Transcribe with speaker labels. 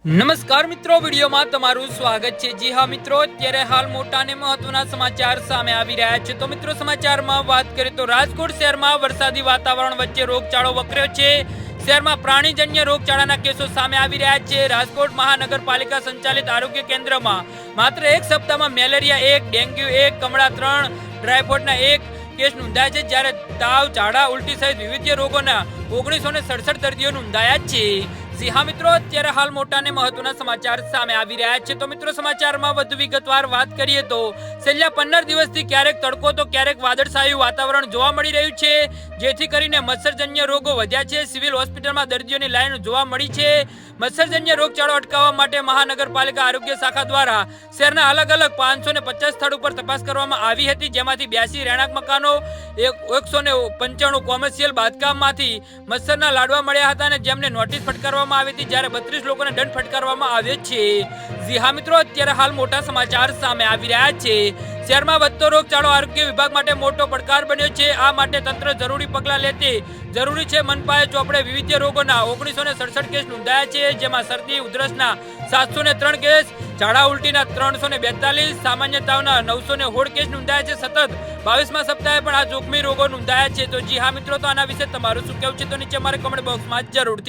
Speaker 1: નમસ્કાર મિત્રો, વિડીયોમાં તમારું સ્વાગત છે. જી હા મિત્રો, અત્યારે હાલ મોટા અને મહત્વના સમાચાર સામે આવી રહ્યા છે. તો મિત્રો, સમાચારમાં વાત કરીએ તો રાજકોટ શહેરમાં વરસાદી વાતાવરણ વચ્ચે રોગચાળો વકર્યો છે. શહેરમાં પ્રાણીજન્ય રોગચાળાના કેસો સામે આવી રહ્યા છે. રાજકોટ મહાનગરપાલિકા સંચાલિત આરોગ્ય કેન્દ્રમાં માત્ર એક સપ્તાહમાં મેલેરિયા એક, ડેન્ગ્યુ એક, કમળા ત્રણ ડ્રાયફોડના એક કેસ નોંધાયા છે. જ્યારે તાવ, ઝાડા, ઉલટી સહિત વિવિધ રોગોના ઓગણીસો ને સડસઠ દર્દીઓ નોંધાયા છે. જી હા મિત્રો, અત્યારે હાલ મોટા અને મહત્વના સમાચાર સામે આવી રહ્યા છે. તો મિત્રો, સમાચારમાં વધુ વિગતવાર વાત કરીએ તો છેલ્લા પંદર દિવસથી ક્યારેક તડકો તો ક્યારેક વાદળછાયું વાતાવરણ જોવા મળી રહ્યું છે, જેથી કરીને મચ્છરજન્ય રોગો વધ્યા છે. સિવિલ હોસ્પિટલમાં દર્દીઓની લાઈન જોવા મળી છે. મચ્છરજન્ય રોગચાળો અટકાવવા માટે મહાનગરપાલિકા આરોગ્ય શાખા દ્વારા શહેરના અલગ અલગ પાંચસો ને પચાસ સ્થળ ઉપર તપાસ કરવામાં આવી હતી. જેમાંથી બ્યાસી રહેણાંક મકાનો એકસો ને પંચાણું કોમર્શિયલ બાંધકામમાંથી મચ્છરના લાડવા મળ્યા હતા અને જેમને નોટિસ ફટકારવામાં આવી હતી જ્યારે બત્રીસ લોકોને દંડ ફટકારવામાં આવ્યો છે. જી મિત્રો, અત્યારે હાલ મોટા સમાચાર સામે આવી રહ્યા છે. શહેરમાં વધતો રોગચાળો આરોગ્ય વિભાગ માટે મોટો પડકાર બન્યો છે. આ માટે તંત્ર જરૂરી પગલાં લેતી જરૂરી છે. મનપાએ ચોપડે વિવિધ રોગોના ઓગણીસો ને સડસઠ કેસ નોંધાયા છે, જેમાં શરદી, ઉધરસના સાતસો ને ત્રણ કેસ, ઝાડા ઉલટીના ત્રણસો ને બેતાલીસ, સામાન્ય તાવના નવસો ને હોળ કેસ નોંધાયા છે. સતત બાવીસમાં સપ્તાહે પણ આ જોખમી રોગો નોંધાયા છે. તો જી હા મિત્રો, તો આના વિશે તમારું શું કહેવું છે? તો નીચે મારે કમેન્ટ બોક્સમાં જરૂરથી